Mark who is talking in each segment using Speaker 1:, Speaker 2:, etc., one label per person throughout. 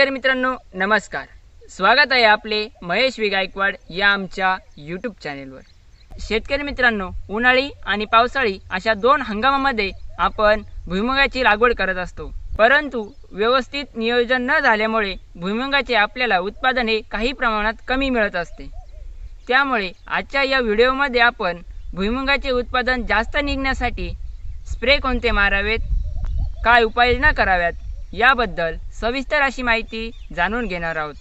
Speaker 1: शेतकरी मित्रांनो नमस्कार. स्वागत आहे आपले महेश वि गायकवाड या आमच्या यूट्यूब चॅनेलवर शेतकरी मित्रांनो उन्हाळी आणि पावसाळी अशा दोन हंगामामध्ये आपण भुईमुगाची लागवड करत असतो. परंतु व्यवस्थित नियोजन न झाल्यामुळे भुईमुगाचे आपल्याला उत्पादन हे काही प्रमाणात कमी मिळत असते. त्यामुळे आजच्या या व्हिडिओमध्ये आपण भुईमुगाचे उत्पादन जास्त निघण्यासाठी स्प्रे कोणते मारावेत? काय उपाययोजना कराव्यात? याबद्दल सविस्तर अशी माहिती जाणून घेणार आहोत.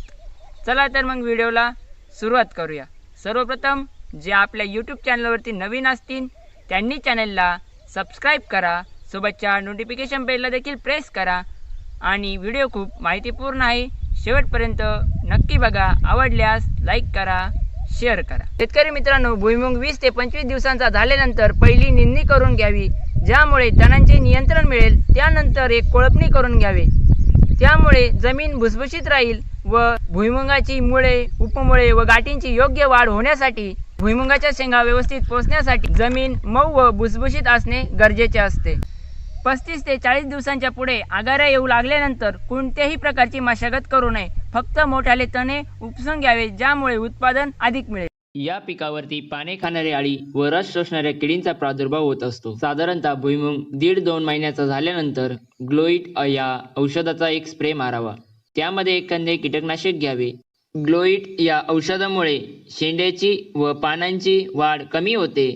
Speaker 1: चला तर मग व्हिडिओला सुरुवात करूया. सर्वप्रथम जे आपल्या यूट्यूब चॅनलवरती नवीन असतील त्यांनी चॅनलला सबस्क्राईब करा. सोबतच्या नोटिफिकेशन बेलला देखील प्रेस करा. आणि व्हिडिओ खूप माहितीपूर्ण आहे. शेवटपर्यंत नक्की बघा. आवडल्यास लाईक करा शेअर करा. शेतकरी मित्रांनो भुईमुंग वीस ते पंचवीस दिवसांचा झाल्यानंतर पहिली निंदणी करून घ्यावी. ज्यामुळे तणांचे नियंत्रण मिळेल त्यानंतर एक कोळपणी करून घ्यावे. त्यामुळे जमीन भुसभुशीत राहील व भुईमुगाची मुळे उपमुळे व गाठींची योग्य वाढ होण्यासाठी भुईमुगाच्या शेंगा व्यवस्थित पोचण्यासाठी जमीन मऊ व भुसभुशीत असणे गरजेचे असते. पस्तीस ते चाळीस दिवसांच्या पुढे आगाऱ्या येऊ लागल्यानंतर कोणत्याही प्रकारची मशागत करू नये. फक्त मोठाले तणे उपसून घ्यावे ज्यामुळे उत्पादन अधिक मिळेल. या पिकावरती पाने खाणारी अळी व रस शोषणाऱ्या किडींचा प्रादुर्भाव होत असतो. साधारणतः भुईमुंग दीड दोन महिन्याचा झाल्यानंतर ग्लोईट या औषधाचा एक स्प्रे मारावा. त्यामध्ये एखादे कीटकनाशक घ्यावे. ग्लोईट या औषधामुळे शेंड्याची व पानांची वाढ कमी होते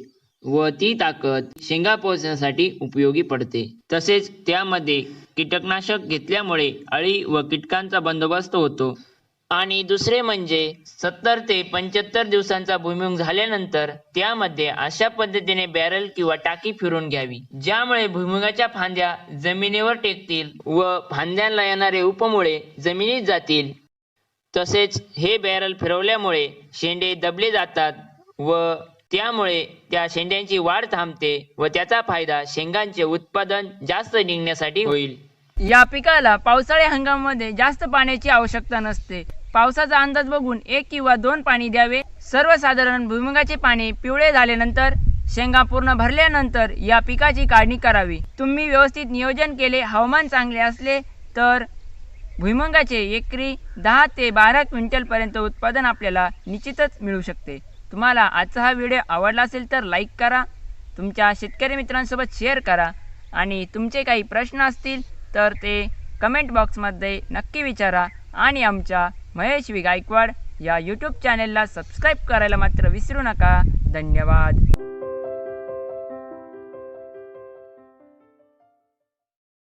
Speaker 1: व ती ताकद शेंगा पोहोचण्यासाठी उपयोगी पडते. तसेच त्यामध्ये कीटकनाशक घेतल्यामुळे अळी व कीटकांचा बंदोबस्त होतो. आणि दुसरे म्हणजे सत्तर ते पंच्याहत्तर दिवसांचा भुईमुग झाल्यानंतर त्यामध्ये अशा पद्धतीने बॅरल किंवा टाकी फिरून घ्यावी. ज्यामुळे भुईमुगाच्या फांद्या जमिनीवर टेकतील व फांद्यांना येणारे उपमुळे जमिनीत जातील. तसेच हे बॅरल फिरवल्यामुळे शेंडे दबले जातात व त्यामुळे त्या शेंड्यांची वाढ थांबते व त्याचा फायदा शेंगांचे उत्पादन जास्त निघण्यासाठी होईल. या पिकाला पावसाळी हंगामामध्ये जास्त पाण्याची आवश्यकता नसते. पावसाचा अंदाज बघून एक किंवा दोन पाणी द्यावे. सर्वसाधारण भुईमुगाचे पाणी पिवळे झाल्यानंतर शेंगा पूर्ण भरल्यानंतर या पिकाची काढणी करावी. तुम्ही व्यवस्थित नियोजन केले हवामान चांगले असले तर भुईमुगाचे एकरी दहा ते बारा क्विंटलपर्यंत उत्पादन आपल्याला निश्चितच मिळू शकते. तुम्हाला आजचा हा व्हिडिओ आवडला असेल तर लाईक करा तुमच्या शेतकरी मित्रांसोबत शेअर करा आणि तुमचे काही प्रश्न असतील तर ते कमेंट बॉक्समध्ये नक्की विचारा आणि आमच्या महेश वी गायकवाड या यूट्यूब चॅनेलला सबस्क्राईब करायला मात्र विसरू नका. धन्यवाद.